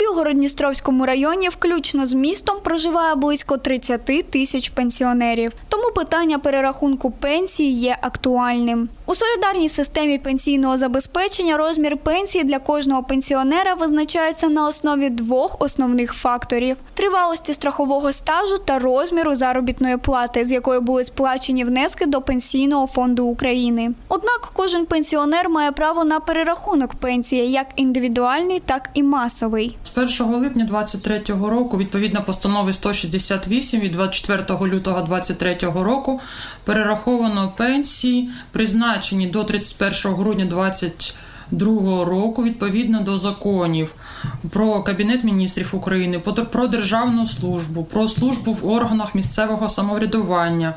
Білгород-Дністровському районі, включно з містом, проживає близько 30 тисяч пенсіонерів. Тому питання перерахунку пенсії є актуальним. У солідарній системі пенсійного забезпечення розмір пенсії для кожного пенсіонера визначається на основі двох основних факторів: тривалості страхового стажу та розміру заробітної плати, з якої були сплачені внески до пенсійного фонду України. Однак кожен пенсіонер має право на перерахунок пенсії як індивідуальний, так і масовий. З 1 липня 2023 року, відповідно постанови 168 від 24 лютого 2023 року, перераховано пенсії, призначені до 31 грудня 2022 року, відповідно до законів про Кабінет міністрів України, про- державну службу, про службу в органах місцевого самоврядування.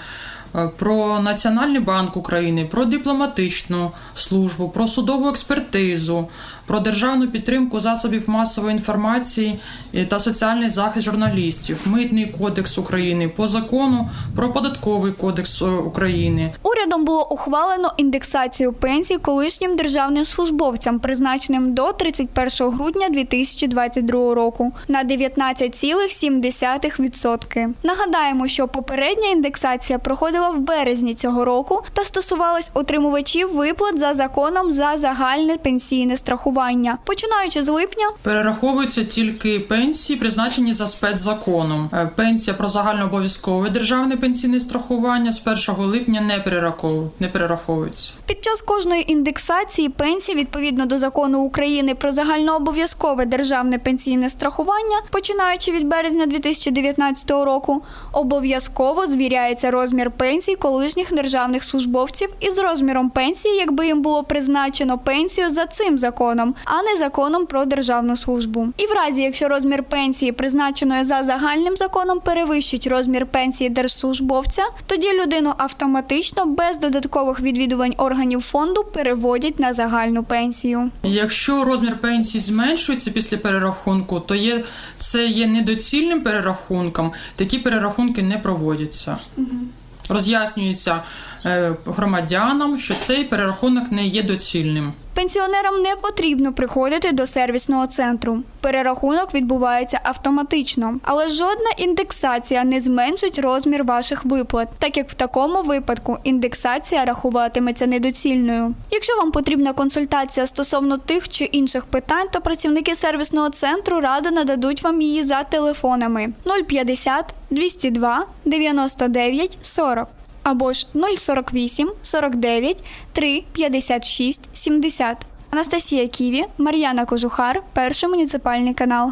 е, Про Національний банк України, про дипломатичну службу, про судову експертизу, про державну підтримку засобів масової інформації е, та соціальний захист журналістів, митний кодекс України, по закону про податковий кодекс е, України, Урядом було ухвалено індексацію пенсій колишнім державним службовцям, призначеним до 31 грудня 2022 року на 19,7%. Нагадаємо, що попередня індексація проходила в березні цього року та стосувалась отримувачів виплат за законом за загальне пенсійне страхування. Починаючи з липня, перераховуються тільки пенсії, призначені за спецзаконом. Е, Пенсія про загальнообов'язкове державне пенсійне страхування з 1 липня не не перераховується. Під час кожної індексації пенсій відповідно до закону України про загальнообов'язкове державне пенсійне страхування, починаючи від березня 2019 року, обов'язково звіряється розмір пенсій колишніх державних службовців із розміром пенсії, якби їм було призначено пенсію за цим законом, а не законом про державну службу. І в разі, якщо розмір пенсії, призначеної за загальним законом, перевищить розмір пенсії держслужбовця, тоді людину автоматично без додаткових відвідувань органів фонду переводять на загальну пенсію. Якщо розмір пенсії зменшується після перерахунку, то є це є недоцільним перерахунком. Такі перерахунки не проводяться. Роз'яснюється е, громадянам, що цей перерахунок не є доцільним. Пенсіонерам не потрібно приходити до сервісного центру. Перерахунок відбувається автоматично, але жодна індексація не зменшить розмір ваших виплат, так як в такому випадку індексація рахуватиметься недоцільною. Якщо вам потрібна консультація стосовно тих чи інших питань, то працівники сервісного центру радо нададуть вам її за телефонами 050 202 99 40 або ж 048 49 3 56 70. Анастасія Ківі, Мар'яна Кожухар, перший муніципальний канал.